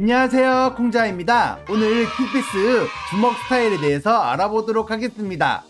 안녕하세요 콩자입니다. 오늘 킹피스 주먹 스타일에 대해서 알아보도록 하겠습니다.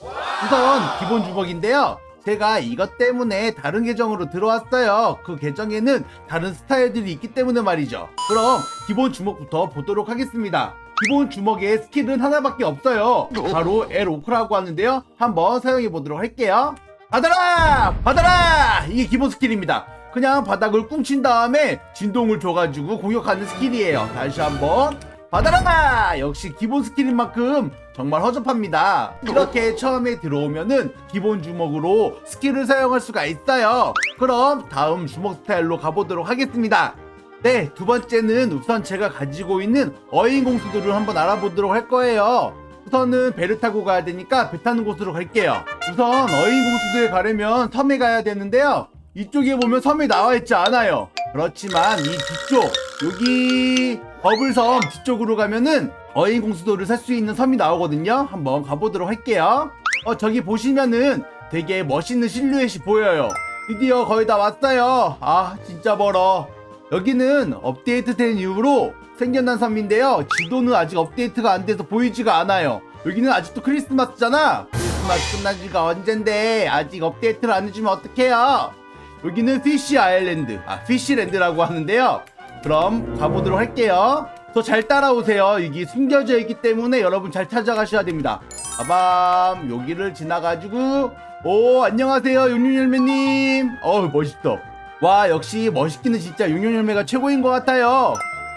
우선 기본 주먹인데요. 제가 이것 때문에 다른 계정으로 들어왔어요. 그 계정에는 다른 스타일들이 있기 때문에 말이죠. 그럼 기본 주먹부터 보도록 하겠습니다. 기본 주먹의 스킬은 하나밖에 없어요. 바로 L5라고 하는데요. 한번 사용해 보도록 할게요. 받아라! 받아라! 이게 기본 스킬입니다 그냥 바닥을 꿍친 다음에 진동을 줘가지고 공격하는 스킬이에요. 다시 한번 받아라! 역시 기본 스킬인 만큼 정말 허접합니다. 이렇게 처음에 들어오면은 기본 주먹으로 스킬을 사용할 수가 있어요. 그럼 다음 주먹 스타일로 가보도록 하겠습니다. 네, 두 번째는 우선 제가 가지고 있는 어인 공수들을 한번 알아보도록 할 거예요. 우선은 배를 타고 가야 되니까 배 타는 곳으로 갈게요. 우선 어인 공수도에 가려면 섬에 가야 되는데요. 이쪽에 보면 섬이 나와 있지 않아요. 그렇지만 이 뒤쪽 여기 버블섬 뒤쪽으로 가면은 어인 공수도를 살 수 있는 섬이 나오거든요. 한번 가보도록 할게요. 어 저기 보시면은 되게 멋있는 실루엣이 보여요. 드디어 거의 다 왔어요. 아 진짜 멀어. 여기는 업데이트된 이후로 생겨난 섬인데요. 지도는 아직 업데이트가 안 돼서 보이지가 않아요. 여기는 아직도 크리스마스잖아. 크리스마스 끝난 지가 언젠데 아직 업데이트를 안 해주면 어떡해요? 여기는 피쉬 아일랜드, 아 피쉬랜드라고 하는데요. 그럼 가보도록 할게요. 더잘 따라오세요. 여기 숨겨져 있기 때문에 여러분 잘 찾아가셔야 됩니다. 빠밤 여기를 지나가지고 오 안녕하세요 용룡열매님. 어우 멋있어. 와 역시 멋있기는 진짜 용룡열매가 최고인 것 같아요.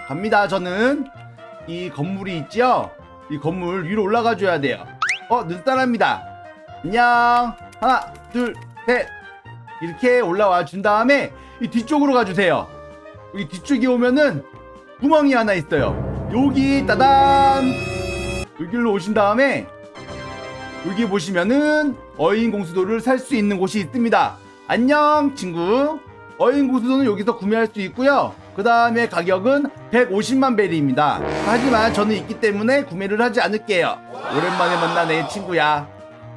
갑니다 저는 이 건물이 있죠. 이 건물 위로 올라가 줘야 돼요. 어 눈사람이다. 안녕 하나 둘셋 이렇게 올라와 준 다음에 이 뒤쪽으로 가주세요. 여기 뒤쪽에 오면은 구멍이 하나 있어요. 여기 따단 여기로 오신 다음에 여기 보시면은 어인 공수도를 살 수 있는 곳이 있습니다. 안녕 친구. 어인 공수도는 여기서 구매할 수 있고요. 그 다음에 가격은 150만 베리입니다. 하지만 저는 있기 때문에 구매를 하지 않을게요. 오랜만에 만나 내 친구야.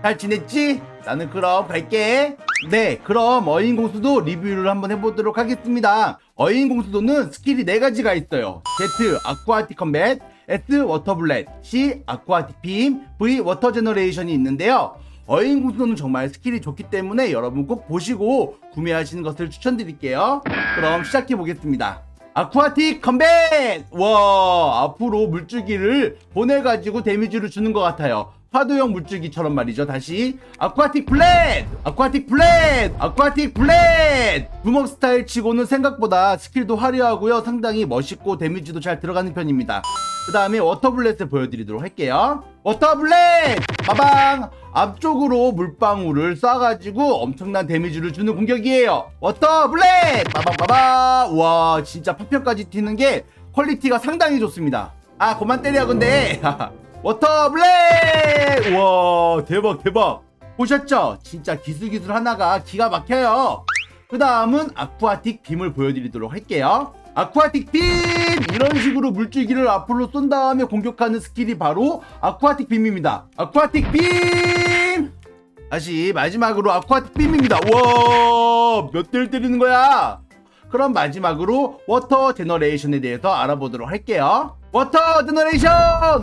잘 지냈지? 나는 그럼 갈게. 네, 그럼 어인 공수도 리뷰를 한번 해보도록 하겠습니다. 어인 공수도는 스킬이 네 가지가 있어요. Z 아쿠아틱 컴뱃, S 워터블렛, C 아쿠아틱 빔, V 워터 제너레이션이 있는데요. 어인 공수도는 정말 스킬이 좋기 때문에 여러분 꼭 보시고 구매하시는 것을 추천드릴게요. 그럼 시작해 보겠습니다. 아쿠아틱 컴뱃! 와, 앞으로 물줄기를 보내가지고 데미지를 주는 것 같아요. 파도형 물줄기처럼 말이죠. 다시 아쿠아틱 플랫! 아쿠아틱 플랫! 아쿠아틱 플랫! 구멍 스타일 치고는 생각보다 스킬도 화려하고요. 상당히 멋있고 데미지도 잘 들어가는 편입니다. 그 다음에 워터블렛을 보여드리도록 할게요. 워터블렛! 빠방! 앞쪽으로 물방울을 쏴가지고 엄청난 데미지를 주는 공격이에요. 워터블렛! 빠방빠방! 와, 진짜 파편까지 튀는 게 퀄리티가 상당히 좋습니다. 아, 그만 때려, 근데! 워터블랙! 와 대박 대박 보셨죠? 진짜 기술기술 하나가 기가 막혀요 그 다음은 아쿠아틱 빔을 보여드리도록 할게요 아쿠아틱 빔! 이런 식으로 물줄기를 앞으로 쏜 다음에 공격하는 스킬이 바로 아쿠아틱 빔입니다 아쿠아틱 빔! 다시 마지막으로 아쿠아틱 빔입니다 와몇 대를 때리는 거야 그럼 마지막으로 워터 제너레이션에 대해서 알아보도록 할게요. 워터 제너레이션!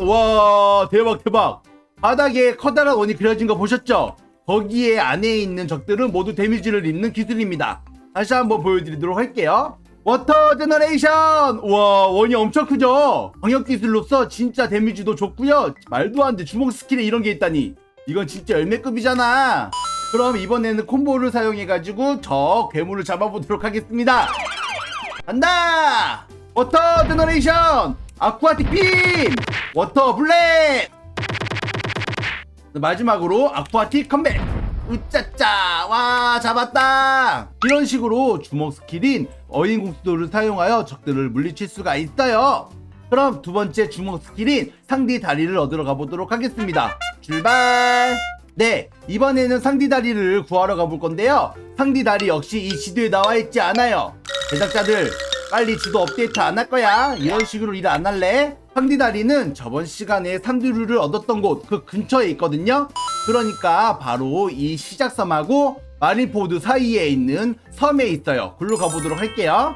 와 대박 대박. 바닥에 커다란 원이 그려진 거 보셨죠? 거기에 안에 있는 적들은 모두 데미지를 입는 기술입니다. 다시 한번 보여드리도록 할게요. 워터 제너레이션! 와 원이 엄청 크죠? 광역 기술로서 진짜 데미지도 좋고요. 말도 안 돼 주먹 스킬에 이런 게 있다니. 이건 진짜 열매급이잖아. 그럼 이번에는 콤보를 사용해가지고 저 괴물을 잡아보도록 하겠습니다. 간다! 워터 제너레이션! 아쿠아틱 빔! 워터 블랙! 마지막으로 아쿠아틱 컴백! 으짜짜! 와, 잡았다! 이런 식으로 주먹 스킬인 어인 공수도를 사용하여 적들을 물리칠 수가 있어요. 그럼 두 번째 주먹 스킬인 상디 다리를 얻으러 가보도록 하겠습니다. 출발! 네, 이번에는 상디 다리를 구하러 가볼 건데요. 상디 다리 역시 이 지도에 나와 있지 않아요. 제작자들, 빨리 지도 업데이트 안 할 거야. 이런 식으로 일 안 할래? 상디 다리는 저번 시간에 산두류를 얻었던 곳 그 근처에 있거든요. 그러니까 바로 이 시작섬하고 마린포드 사이에 있는 섬에 있어요. 글로 가보도록 할게요.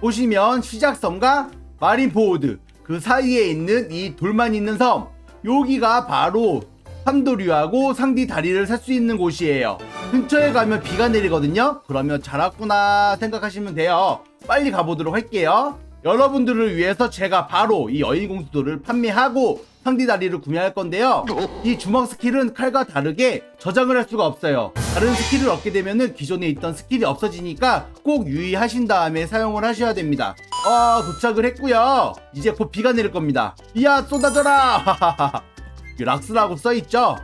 보시면 시작섬과 마린포드 그 사이에 있는 이 돌만 있는 섬 여기가 바로 삼도류하고 상디 다리를 살 수 있는 곳이에요 근처에 가면 비가 내리거든요 그러면 잘 왔구나 생각하시면 돼요 빨리 가보도록 할게요. 여러분들을 위해서 제가 바로 이 여인공수도를 판매하고 상디 다리를 구매할 건데요. 이 주먹 스킬은 칼과 다르게 저장을 할 수가 없어요. 다른 스킬을 얻게 되면은 기존에 있던 스킬이 없어지니까 꼭 유의하신 다음에 사용을 하셔야 됩니다. 어 도착을 했고요. 이제 곧 비가 내릴 겁니다. 비야 쏟아져라! 이 락스라고 써있죠?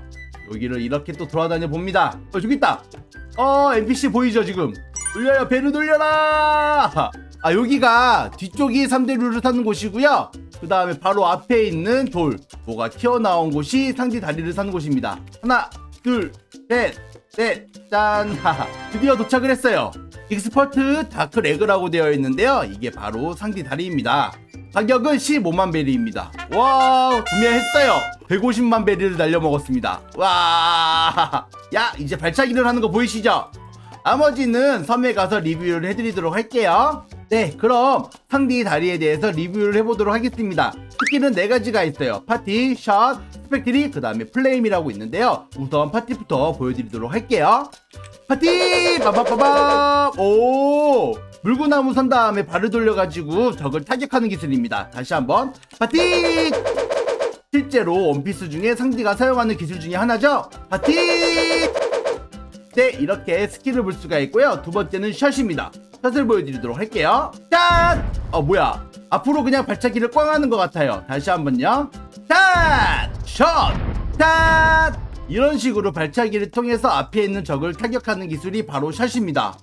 여기를 이렇게 또 돌아다녀 봅니다. 어 저기 있다! 어 NPC 보이죠 지금 돌려요 배를 돌려라! 아 여기가 뒤쪽이 3대 룰을 사는 곳이고요. 그 다음에 바로 앞에 있는 돌 뭐가 튀어나온 곳이 상디 다리를 사는 곳입니다. 하나 둘셋넷짠! 드디어 도착을 했어요. 익스퍼트 다크 레그라고 되어 있는데요. 이게 바로 상디 다리입니다. 가격은 15만 베리입니다. 와 구매했어요. 150만 베리를 날려먹었습니다. 와 야 이제 발차기를 하는 거 보이시죠 나머지는 섬에 가서 리뷰를 해드리도록 할게요. 네, 그럼 상디 다리에 대해서 리뷰를 해보도록 하겠습니다. 스킬은 네 가지가 있어요. 파티, 샷, 스펙트리, 그 다음에 플레임이라고 있는데요. 우선 파티부터 보여드리도록 할게요. 파티! 빠바빠밤! 오! 물구나무 선 다음에 발을 돌려가지고 적을 타격하는 기술입니다. 다시 한번. 파티! 실제로 원피스 중에 상디가 사용하는 기술 중에 하나죠. 파티! 네, 이렇게 스킬을 볼 수가 있고요. 두 번째는 샷입니다. 샷을 보여드리도록 할게요. 샷! 어, 뭐야. 앞으로 그냥 발차기를 꽝 하는 것 같아요. 다시 한번요. 샷! 샷! 샷! 이런 식으로 발차기를 통해서 앞에 있는 적을 타격하는 기술이 바로 샷입니다.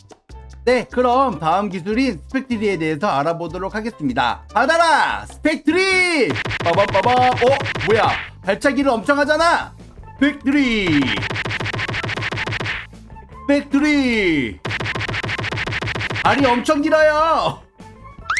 네, 그럼 다음 기술인 스펙트리에 대해서 알아보도록 하겠습니다. 받아라! 스펙트리! 빠밤빠밤! 어? 뭐야? 발차기를 엄청 하잖아! 스펙트리! 스펙트리! 알이 엄청 길어요!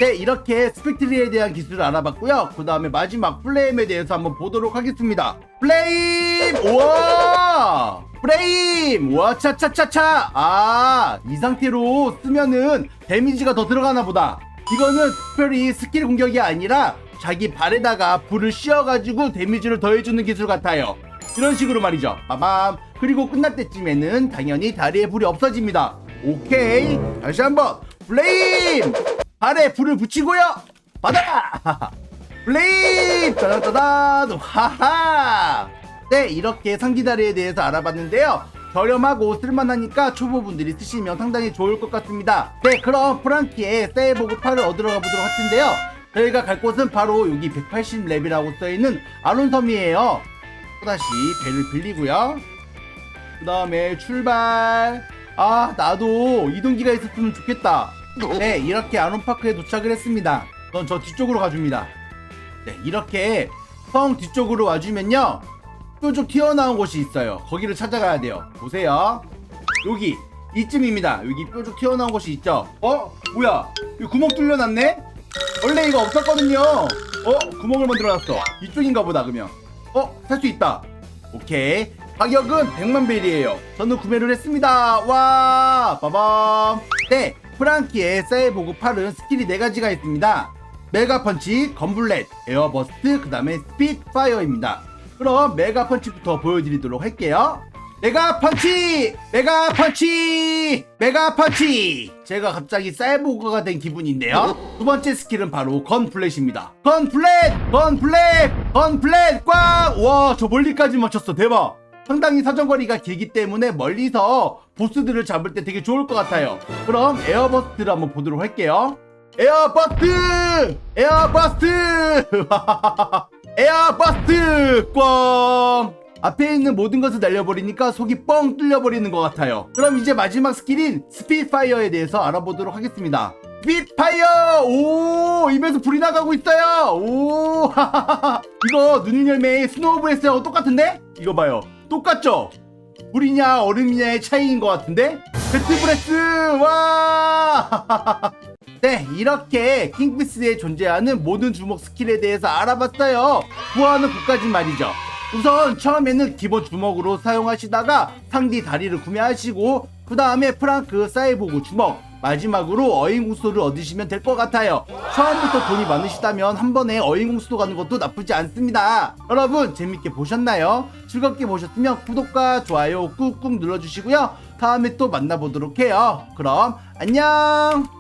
네, 이렇게 스펙트리에 대한 기술을 알아봤고요. 그 다음에 마지막 플레임에 대해서 한번 보도록 하겠습니다. 플레임! 우와! 플레임! 우와, 차차차차! 아, 이 상태로 쓰면은 데미지가 더 들어가나 보다. 이거는 특별히 스킬 공격이 아니라 자기 발에다가 불을 씌워가지고 데미지를 더해주는 기술 같아요. 이런 식으로 말이죠. 빠밤. 그리고 끝날 때쯤에는 당연히 다리에 불이 없어집니다. 오케이. 다시 한번. 플레임! 발에 불을 붙이고요. 받아라! 플레임! 따다따다! 하하! 네, 이렇게 상기다리에 대해서 알아봤는데요. 저렴하고 쓸만하니까 초보분들이 쓰시면 상당히 좋을 것 같습니다. 네, 그럼 프랑키의 세이보그 8을 얻으러 가보도록 할 텐데요. 저희가 갈 곳은 바로 여기 180렙이라고 써있는 아론섬이에요. 또다시 배를 빌리고요. 그 다음에 출발. 아, 나도 이동기가 있었으면 좋겠다. 네, 이렇게 아론파크에 도착을 했습니다. 전저 뒤쪽으로 가줍니다. 네, 이렇게 성 뒤쪽으로 와주면요. 뾰족 튀어나온 곳이 있어요. 거기를 찾아가야 돼요. 보세요. 여기, 이쯤입니다. 여기 뾰족 튀어나온 곳이 있죠. 어? 뭐야? 여기 구멍 뚫려놨네? 원래 이거 없었거든요. 어? 구멍을 만들어놨어. 이쪽인가 보다, 그러면. 어? 살 수 있다. 오케이. 가격은 100만 벨이에요. 저는 구매를 했습니다. 와! 빠밤. 네. 프랑키의 사이보그 8은 스킬이 4가지가 있습니다. 메가 펀치, 건블렛, 에어버스트, 그 다음에 스핏 파이어입니다. 그럼 메가 펀치부터 보여드리도록 할게요. 메가 펀치! 메가 펀치! 메가 펀치! 제가 갑자기 사이보그가 된 기분인데요. 두 번째 스킬은 바로 건플렛입니다. 건플렛! 건플렛! 건플렛! 꽝! 와, 저 멀리까지 맞췄어. 대박! 상당히 사정거리가 길기 때문에 멀리서 보스들을 잡을 때 되게 좋을 것 같아요. 그럼 에어버스트를 한번 보도록 할게요. 에어버스트! 에어버스트! 에어버스트! 꽝! 앞에 있는 모든 것을 날려버리니까 속이 뻥 뚫려버리는 것 같아요. 그럼 이제 마지막 스킬인 스피파이어에 대해서 알아보도록 하겠습니다. 스피파이어! 오! 입에서 불이 나가고 있어요! 오! 이거 눈을 열매 스노우 브레스하고 똑같은데? 이거 봐요. 똑같죠? 불이냐 얼음이냐의 차이인 것 같은데? 배트 브레스! 와! 네, 이렇게 킹피스에 존재하는 모든 주먹 스킬에 대해서 알아봤어요. 구하는 것까지 말이죠. 우선 처음에는 기본 주먹으로 사용하시다가 상디 다리를 구매하시고 그 다음에 프랑크 사이보그 주먹 마지막으로 어인공수도를 얻으시면 될 것 같아요. 처음부터 돈이 많으시다면 한 번에 어인공수도 가는 것도 나쁘지 않습니다. 여러분 재밌게 보셨나요? 즐겁게 보셨으면 구독과 좋아요 꾹꾹 눌러주시고요. 다음에 또 만나보도록 해요. 그럼 안녕!